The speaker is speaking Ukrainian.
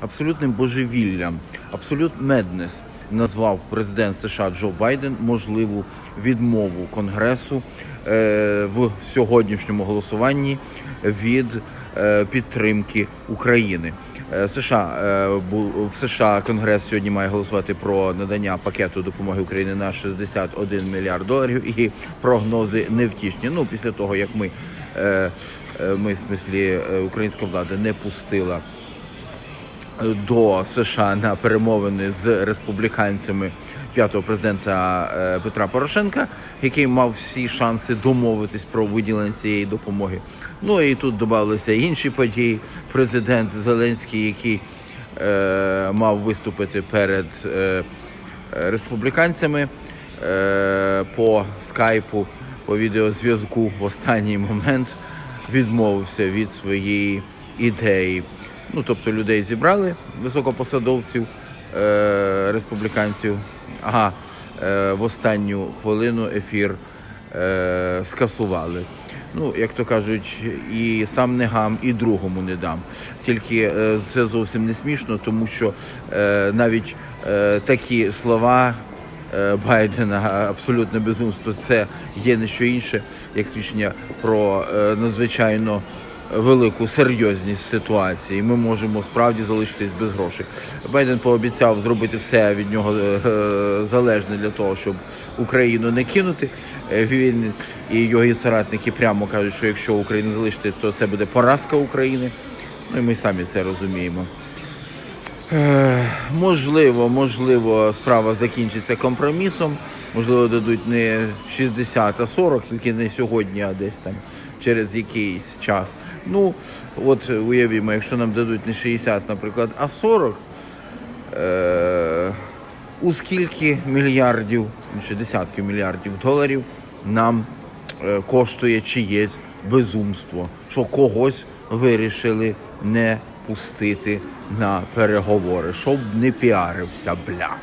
абсолютним божевіллям, абсолют меднес назвав президент США Джо Байден можливу відмову Конгресу е, в сьогоднішньому голосуванні від е, підтримки України. Е, США в США Конгрес сьогодні має голосувати про надання пакету допомоги Україні на 61 мільярд доларів, і прогнози невтішні. Ну після того як ми, ми в смислі українська влада не пустила до США на перемовини з республіканцями п'ятого президента е, Петра Порошенка, який мав всі шанси домовитись про виділення цієї допомоги. Ну і тут додалися інші події. Президент Зеленський, який е, мав виступити перед е, республіканцями е, по скайпу, по відеозв'язку в останній момент відмовився від своєї ідеї. Ну, тобто людей зібрали, високопосадовців, е, республіканців. Ага, е, в останню хвилину ефір е, скасували. Ну, як то кажуть, і сам не гам, і другому не дам. Тільки е, це зовсім не смішно, тому що е, навіть е, такі слова е, Байдена абсолютне безумство. Це є не що інше, як свідчення про е, надзвичайно велику серйозність ситуації. Ми можемо справді залишитись без грошей. Байден пообіцяв зробити все від нього е, е, залежне для того, щоб Україну не кинути. Е, Він і його соратники прямо кажуть, що якщо Україну залишити, то це буде поразка України. Ну і ми самі це розуміємо. Е, Можливо, можливо, справа закінчиться компромісом. Можливо, дадуть не 60, а 40, тільки не сьогодні, а десь там через якийсь час. Ну, от уявімо, якщо нам дадуть не 60, наприклад, а 40, е- у скільки мільярдів, чи десятків мільярдів доларів нам е, коштує чиєсь безумство, що когось вирішили не пустити на переговори, щоб не піарився, бля.